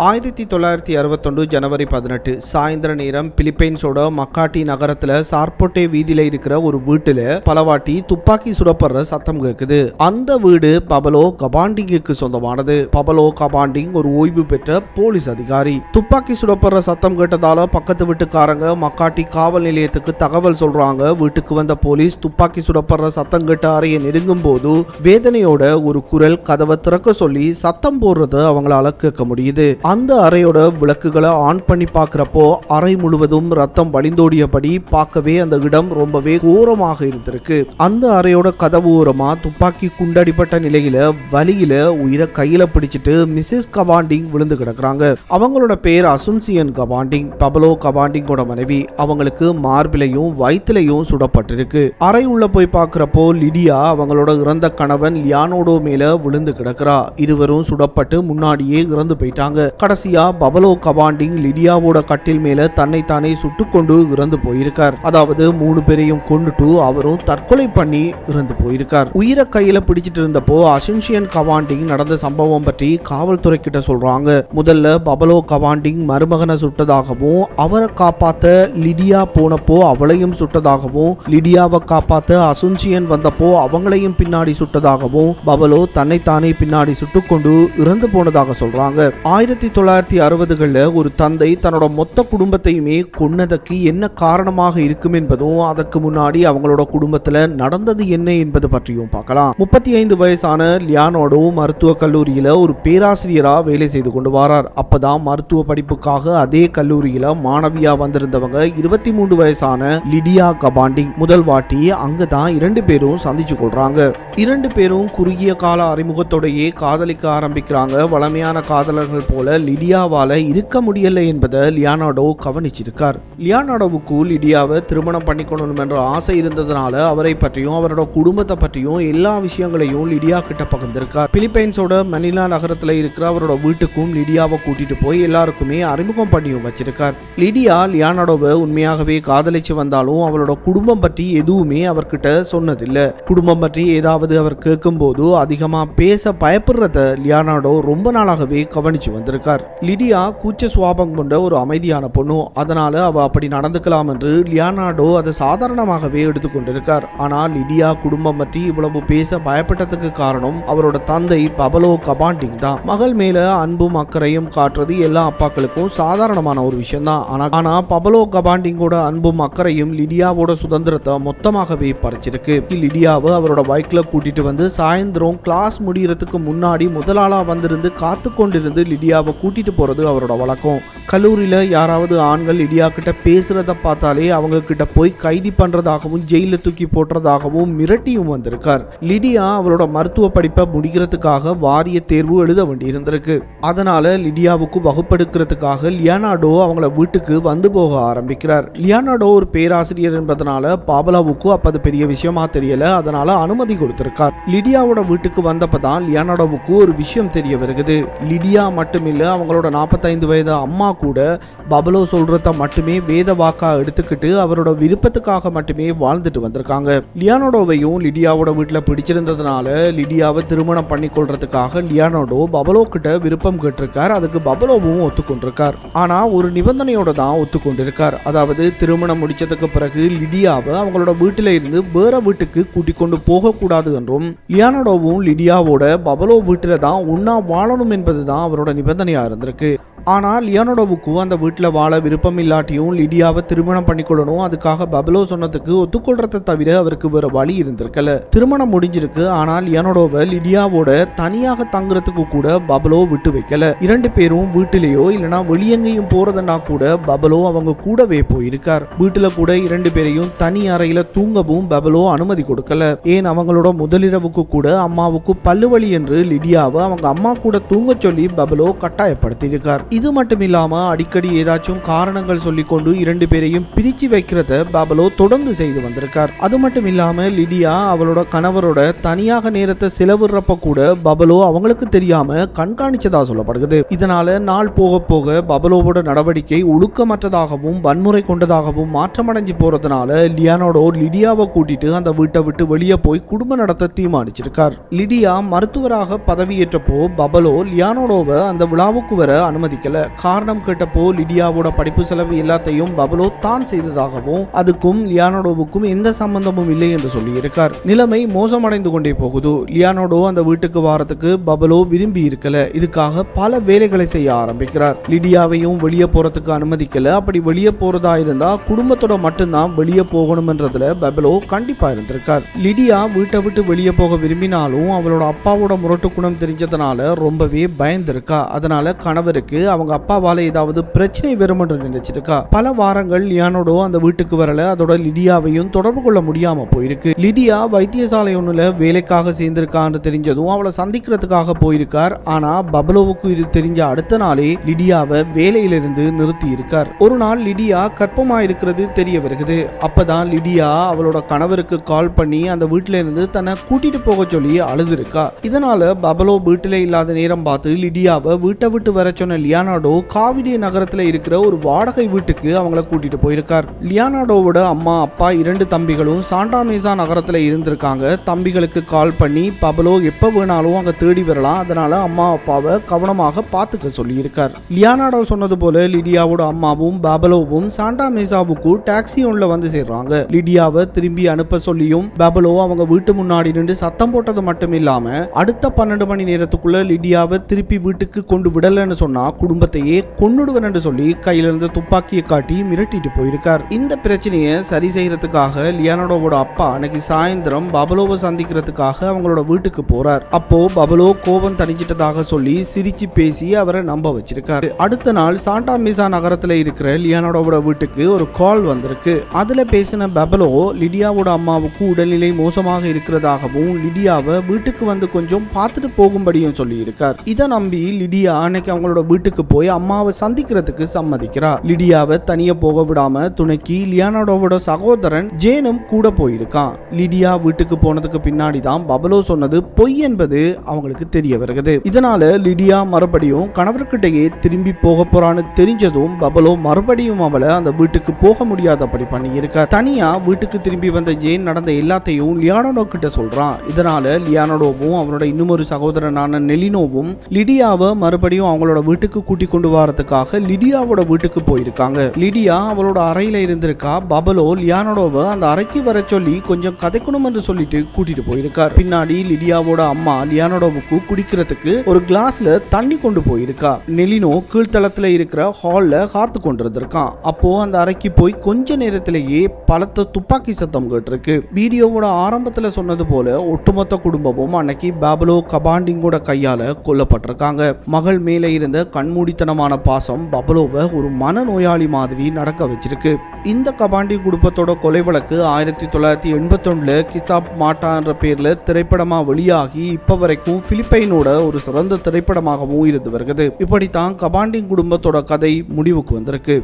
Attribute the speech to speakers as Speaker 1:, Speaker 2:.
Speaker 1: ஆயிரத்தி தொள்ளாயிரத்தி அறுபத்தொன்று ஜனவரி பதினெட்டு சாயந்தர நேரம் பிலிப்பைன்ஸோட மக்காட்டி நகரத்துல சார்போட்டே வீதியில இருக்கிற ஒரு வீட்டுல பலவாட்டி துப்பாக்கி சுடப்படுற சத்தம் கேட்குது அந்த வீடு பபலோ கபாண்டிங்குக்கு சொந்தமானது. பபலோ கபாண்டிங் ஒரு ஓய்வு பெற்ற போலீஸ் அதிகாரி. துப்பாக்கி சுடப்படுற சத்தம் கேட்டதால பக்கத்து வீட்டுக்காரங்க மக்காட்டி காவல் நிலையத்துக்கு தகவல் சொல்றாங்க. வீட்டுக்கு வந்த போலீஸ் துப்பாக்கி சுடப்படுற சத்தம் கேட்ட அறையை நெருங்கும் போது வேதனையோட ஒரு குரல் கதவை திறக்க சொல்லி சத்தம் போடுறத அவங்களால கேட்க முடியுது. அந்த அறையோட விளக்குகளை ஆன் பண்ணி பார்க்குறப்போ அறை முழுவதும் ரத்தம் வழிந்தோடியபடி பார்க்கவே அந்த இடம் ரொம்பவே கோரமாக இருந்திருக்கு. அந்த அறையோட கதவு ஓரமாக துப்பாக்கி குண்டடிப்பட்ட நிலையில வலியில உயிரை கையில பிடிச்சிட்டு மிஸ்ஸஸ் கபாண்டிங் விழுந்து கிடக்குறாங்க. அவங்களோட பேர் அசுன்சியன் கபாண்டிங் பபலோ கபாண்டிங்கோட மனைவி. அவங்களுக்கு மார்பிலையும் வயிற்றுலையும் சுடப்பட்டிருக்கு. அறை உள்ள போய் பார்க்குறப்போ லிடியா அவங்களோட இறந்த கணவன் லியானோடோ மேல விழுந்து கிடக்குறா. இருவரும் சுடப்பட்டு முன்னாடியே இறந்து போயிட்டாங்க. கடைசியா பபலோ கபாண்டிங் லிடியாவோட கட்டில் மேல தன்னை தானே சுட்டுக்கொண்டு இறந்து போயிருக்கார். அதாவது மூணு பேரையும் கொண்டுட்டு அவரும் தற்கொலை பண்ணி இறந்து போயிருக்கார். உயிரை கையில பிடிச்சிட்டு இருந்தப்போ அசென்ஷியன் கவாண்டிங் நடந்த சம்பவம் பற்றி காவல்துறை கிட்ட சொல்றாங்க. முதல்ல பபலோ கவாண்டிங் மருமகனை சுட்டதாகவும் அவரை காப்பாத்த லிடியா போனப்போ அவளையும் சுட்டதாகவும் லிடியாவை காப்பாத்த அசுன்சியன் வந்தப்போ அவங்களையும் பின்னாடி சுட்டதாகவும் பபலோ தன்னைத்தானே பின்னாடி சுட்டுக்கொண்டு இறந்து போனதாக சொல்றாங்க. ஆயிரத்தி தொள்ளாயிரத்தி அறுபதுகளில் ஒரு தந்தை தன்னோட மொத்த குடும்பத்தையுமே கொன்னதற்கு என்ன காரணமாக இருக்கும் என்பதும் அதற்கு முன்னாடி அவங்களோட குடும்பத்துல நடந்தது என்ன என்பது பற்றியும் பார்க்கலாம். முப்பத்தி ஐந்து வயசான லியானோடோ மருத்துவக் கல்லூரியில ஒரு பேராசிரியரா வேலை செய்து கொண்டு வரார். அப்பதான் மருத்துவ படிப்புக்காக அதே கல்லூரியில மாணவியா வந்திருந்தவங்க இருபத்தி மூன்று வயசான லிடியா கபாண்டி முதல் வாட்டி அங்கதான் இரண்டு பேரும் சந்திச்சு கொள்றாங்க. இரண்டு பேரும் குறுகிய கால அறிமுகத்தோடையே காதலிக்க ஆரம்பிக்கிறாங்க. வளமையான காதலர்கள் போல லிடியாவால் இருக்க முடியலை என்பதை லியானாடோ கவனிச்சிருக்கார். லியானாடோவுக்கு லிடியாவை திருமணம் பண்ணிக்கணும் என்ற ஆசை இருந்ததுனால அவரை பற்றியும் அவரோட குடும்பத்தை பற்றியும் எல்லா விஷயங்களையும் லிடியா கிட்ட பகிர்ந்திருக்கார். பிலிப்பைன்ஸோட மணிலா நகரத்தில் இருக்கிற அவரோட வீட்டுக்கும் லிடியாவை கூட்டிட்டு போய் எல்லாருக்குமே அறிமுகம் பண்ணியும் வச்சிருக்கார். லிடியா லியானாடோவை உண்மையாகவே காதலிச்சு வந்தாலும் அவளோட குடும்பம் பற்றி எதுவுமே அவர்கிட்ட சொன்னதில்லை. குடும்பம் பற்றி ஏதாவது அவர் கேட்கும்போது அதிகமாக பேச பயப்படுறத லியானாடோ ரொம்ப நாளாகவே கவனிச்சு வந்திருக்கார். லிடியா கூச்ச சுவாபம் கொண்ட ஒரு அமைதியான பொண்ணு. அதனால அவ அப்படி நடந்துக்கலாம் என்று லியானார்டோ அதை சாதாரணமாகவே எடுத்துக்கொண்டிருக்கார் ஆனால் லிடியா குடும்பம் பற்றி இவ்வளவு பேச பயப்பட்டதுக்கு காரணம் அவரோட தந்தை பபலோ கபாண்டிங் தான். மகள் மேல அன்பும் அக்கறையும் காட்டுறது எல்லா அப்பாக்களுக்கும் சாதாரணமான ஒரு விஷயம் தான் ஆனா ஆனா பபலோ கபாண்டிங்கோட அன்பும் அக்கறையும் லிடியாவோட சுதந்திரத்தை மொத்தமாகவே பறிச்சிருக்கு. லிடியாவை அவரோட பைக்ல கூட்டிட்டு வந்து சாயந்தரம் கிளாஸ் முடியறதுக்கு முன்னாடி முதலாளா வந்திருந்து காத்து கொண்டிருந்து லிடியாவை கூட்டிட்டு போறது அவரோட வழக்கம். கல்லூரியில யாராவது ஆண்கள் லிடியா கிட்ட பார்த்தாலே அவங்க கிட்ட போய் கைதி பண்றதாகவும் ஜெயில தூக்கி போட்டுறதாகவும் மிரட்டியும் வந்திருக்கார். லிடியா அவரோட மருத்துவ படிப்பை முடிக்கிறதுக்காக வாரிய தேர்வு எழுத வேண்டியிருந்திருக்கு. அதனால லிடியாவுக்கு வகுப்பெடுக்கிறதுக்காக லியானாடோ அவங்கள வீட்டுக்கு வந்து போக ஆரம்பிக்கிறார். லியானாடோ ஒரு பேராசிரியர் என்பதனால பாபலாவுக்கு அப்போ அது பெரிய விஷயமா தெரியல. அதனால அனுமதி கொடுத்திருக்கார். லிடியாவோட வீட்டுக்கு வந்தப்பதான் லியானாடோவுக்கு ஒரு விஷயம் தெரிய வருகிறது. லிடியா மட்டுமில்லை அவங்களோட நாற்பத்தைந்து வயது அம்மா கூட பபலோ சொல்றத மட்டுமே வேத வாக்கா எடுத்துக்கிட்டு அவரோட விருப்பத்துக்காக மட்டுமே வாழ்ந்துட்டு வந்திருக்காங்க. லியானோடோவையும் லிடியாவோட வீட்டில் பிடிச்சிருந்ததுனால லிடியாவை திருமணம் பண்ணி கொள்றதுக்காக லியானோடோ பபலோ கிட்ட விருப்பம் கேட்டிருக்கார். அதுக்கு பபலோவும் ஒத்துக்கொண்டிருக்கார். ஆனா ஒரு நிபந்தனையோட தான் ஒத்துக்கொண்டிருக்கார். அதாவது திருமணம் முடிச்சதுக்கு பிறகு லிடியாவை அவங்களோட வீட்டில இருந்து வேற வீட்டுக்கு கூட்டிக் கொண்டு போகக்கூடாது என்றும் லியானோடோவும் லிடியாவோட பபலோ வீட்டில தான் உண்ணா வாழணும் என்பதுதான் அவரோட நிபந்தனையா இருந்திருக்கு. ஆனால் லியானோடோவுக்கு அந்த வீட்டில் வாழ விருப்பம் இல்லாட்டியும் லிடியாவை திருமணம் பண்ணிக்கொள்ளணும். அதுக்காக பபலோ சொன்னதுக்கு ஒத்துக்கொள்றதை தவிர அவருக்கு வேற வழி இருந்திருக்கல. திருமணம் முடிஞ்சிருக்கு. ஆனால் லியானோடோவை லிடியாவோட தனியாக தங்குறதுக்கு கூட பபலோ விட்டு வைக்கல. இரண்டு பேரும் வீட்டிலேயோ இல்லைனா வெளியெங்கேயும் போறதுன்னா கூட பபலோ அவங்க கூடவே போயிருக்கார். வீட்டுல கூட இரண்டு பேரையும் தனி அறையில தூங்கவும் பபலோ அனுமதி கொடுக்கல. ஏன்? அவங்களோட முதலிரவுக்கு கூட அம்மாவுக்கு பல்லுவலி என்று லிடியாவை அவங்க அம்மா கூட தூங்க சொல்லி பபலோ கட்டாயப்படுத்தியிருக்கார். இது மட்டும் இல்லாமல் அடிக்கடி ஏதாச்சும் காரணங்கள் சொல்லிக்கொண்டு இரண்டு பேரையும் பிரிச்சு வைக்கிறத பபலோ தொடர்ந்து செய்து வந்திருக்கார். அது மட்டும் இல்லாமல் லிடியா அவளோட கணவரோட தனியாக நேரத்தை செலவிடுறப்ப கூட பபலோ அவங்களுக்கு தெரியாம கண்காணிச்சதா சொல்லப்படுகிறது. இதனால நாள் போக போக பபலோவோட நடவடிக்கை ஒழுக்கமற்றதாகவும் வன்முறை கொண்டதாகவும் மாற்றமடைஞ்சு போறதுனால லியானோடோ லிடியாவை கூட்டிட்டு அந்த வீட்டை விட்டு வெளியே போய் குடும்ப நடத்த தீர்மானிச்சிருக்கார். லிடியா மருத்துவராக பதவியேற்றப்போ பபலோ லியானோடோவை அந்த விழாவுக்கு வர அனுமதி சம்மதிக்கல காரணம் கேட்டப்போ லிடியாவோட படிப்பு செலவு எல்லாத்தையும் பபலோ தான் செய்ததாகவும் அதுக்கும் லியானோடோவுக்கும் எந்த சம்பந்தமும் இல்லை என்று சொல்லியிருக்கார். நிலைமை மோசமடைந்து கொண்டே போகுது. லியானோடோ அந்த வீட்டுக்கு வாரத்துக்கு பபலோ விரும்பி இருக்கல. இதுக்காக பல வேலைகளை செய்ய ஆரம்பிக்கிறார். லிடியாவையும் வெளியே போறதுக்கு அனுமதிக்கல. அப்படி வெளியே போறதா இருந்தா குடும்பத்தோட மட்டும்தான் வெளியே போகணும்ன்றதுல பபலோ கண்டிப்பா இருந்திருக்கார். லிடியா வீட்டை விட்டு வெளியே போக விரும்பினாலும் அவளோட அப்பாவோட முரட்டு குணம் தெரிஞ்சதுனால ரொம்பவே பயந்திருக்கா. அதனால கணவருக்கு அவங்க அப்பாவால ஏதாவது பிரச்சனை வரும் என்று நினைச்சிருக்கா? பல வாரங்கள் லியானோடோ அந்த வீட்டுக்கு வரல. அதோட லிடியாவையும் தொடர்பு கொள்ள முடியாம போயிருக்கு. லிடியா வைத்தியசாலை ஒண்ணுல வேலைக்காக சேர்ந்திருக்கான்னு தெரிஞ்சதும் அவளை சந்திக்கிறதுக்காக போயிருக்கார். ஆனா பபலோவுக்கு இது தெரிஞ்ச அடுத்த நாளே லிடியாவை வேலையிலிருந்து நிறுத்தி இருக்கார் ஒரு நாள் லிடியா கற்பமா இருக்கிறது தெரிய வருகிறது. அப்பதான் லிடியா அவளோட கணவருக்கு கால் பண்ணி அந்த வீட்டுல இருந்து தன்னை கூட்டிட்டு போக சொல்லி அழுது இருக்கா இதனால பபலோ வீட்டுல இல்லாத நேரம் பார்த்து லிடியாவை வீட்டை விட்டு வர சொன்ன லியானாடோ காவிரி நகரத்தில் இருக்கிற ஒரு வாடகை வீட்டுக்கு அவங்கள கூட்டிட்டு போயிருக்கார். லியானாடோவோட அம்மா அப்பா இரண்டு தம்பிகளும் சாண்டாமேசா நகரத்தில் இருந்திருக்காங்க. தம்பிகளுக்கு கால் பண்ணி பபலோ எப்போ வேணாலும் அங்கே தேடி வரலாம். அதனால அம்மா அப்பாவை கவனமாக பார்த்துக்க சொல்லியிருக்கார். லியானாடோ சொன்னது போல லிடியாவோட அம்மாவும் பபலோவும் சாண்டாமேசாவுக்கு டாக்ஸி ஒன்ல வந்து சேர்றாங்க. லிடியாவை திரும்பி அனுப்ப சொல்லியும் பபலோ அவங்க வீட்டு முன்னாடி நின்று சத்தம் போட்டது மட்டும் இல்லாம அடுத்த பன்னெண்டு மணி நேரத்துக்குள்ள லிடியாவை திருப்பி வீட்டுக்கு கொண்டு விடலன்னு சொன்னா குடும்பத்தையே கொன்னுடுவன் என்று சொல்லி கையிலிருந்து துப்பாக்கியை காட்டி மிரட்டிட்டு போயிருக்கார். இந்த பிரச்சனையை சரி செய்யறதுக்காக லியானோடோவோட அப்பா அன்னைக்கு சாயந்தரம் பபலோவை சந்திக்கிறதுக்காக அவங்களோட வீட்டுக்கு போறார். அப்போ பபலோ கோபம் தணிச்சிட்டதாக சொல்லி சிரிச்சு பேசி அவரை நம்ப வச்சிருக்காரு. அடுத்த நாள் சாண்டா மிசா நகரத்துல இருக்கிற லியானோடோவோட வீட்டுக்கு ஒரு கால் வந்திருக்கு. அதுல பேசின பபலோ லிடியாவோட அம்மாவுக்கு உடல்நிலை மோசமாக இருக்கிறதாகவும் லிடியாவை வீட்டுக்கு வந்து கொஞ்சம் பார்த்துட்டு போகும்படியும் சொல்லி இருக்கார் இதை நம்பி லிடியா அன்னைக்கு அவங்களோட வீட்டுக்கு போய் அம்மாவை சந்திக்கிறதுக்கு சம்மதிக்கிறா லிடியாவை தனியா போக விடாம துணைக்கு லியானோடோவோட சகோதரன் ஜேனும் கூட போயிருக்கான். லிடியா வீட்டுக்கு போனதுக்கு பின்னாடி தான் பபலோ சொன்னது பொய் என்பது அவங்களுக்கு தெரிய வருகிறது. இதனால லிடியா மறுபடியும் கணவர்கிட்டயே திரும்பி போக போறான்னு தெரிஞ்சதும் பபலோ மறுபடியும் அவளை அந்த வீட்டுக்கு போக முடியாதபடி பண்ணியிருக்கார். தனியா வீட்டுக்கு திரும்பி வந்த ஜேன் நடந்த எல்லாத்தையும் லியானோடோ கிட்ட சொல்றான். இதனால லியானோடோவும் அவனோட இன்னுமொரு சகோதரனான நெலினோவும் லிடியாவை மறுபடியும் அவங்களோட வீட்டுக்கு கூட்டி கொண்டு வரதுக்காக லிடியாவோட வீட்டுக்கு போயிருக்காங்க. லிடியா அவளோட அறையில இருந்திருக்கா. பபலோ லியானோடோவை அந்த அறைக்கு வர சொல்லி கொஞ்சம் கதைக்கணும் என்று சொல்லிட்டு கூட்டிட்டு போயிருக்கார். பின்னாடி லிடியாவோட அம்மா லியானோடோவுக்கு குடிக்கிறதுக்கு ஒரு கிளாஸ்ல தண்ணி கொண்டு போயிருக்கா. நெலினோ கீழ்த்தளத்துல இருக்கிற ஹால்ல காத்து கொண்டிருந்திருக்கான் அப்போ அந்த அறைக்கு போய் கொஞ்ச நேரத்திலேயே பலத்த துப்பாக்கி சத்தம் கேட்டிருக்கு. வீடியோவோட ஆரம்பத்துல சொன்னது போல ஒட்டுமொத்த குடும்பமும் அன்னைக்கு பாபலோ கபாண்டிங்கோட கையால கொல்லப்பட்டிருக்காங்க. மகள் மேலே இருந்த கண் கண்மூடித்தனமான பாசம் பபலோவை ஒரு மனநோயாளி மாதிரி நடக்க வச்சிருக்கு. இந்த கபாண்டி குடும்பத்தோட கொலை வழக்கு ஆயிரத்தி தொள்ளாயிரத்தி எண்பத்தொன்னுல கிசாப் மாட்டான்ற பேரில் திரைப்படமாக வெளியாகி இப்போ வரைக்கும் பிலிப்பைனோட ஒரு சிறந்த திரைப்படமாகவும் இருந்து வருகிறது. இப்படித்தான் கபாண்டிங் குடும்பத்தோட கதை முடிவுக்கு வந்திருக்கு.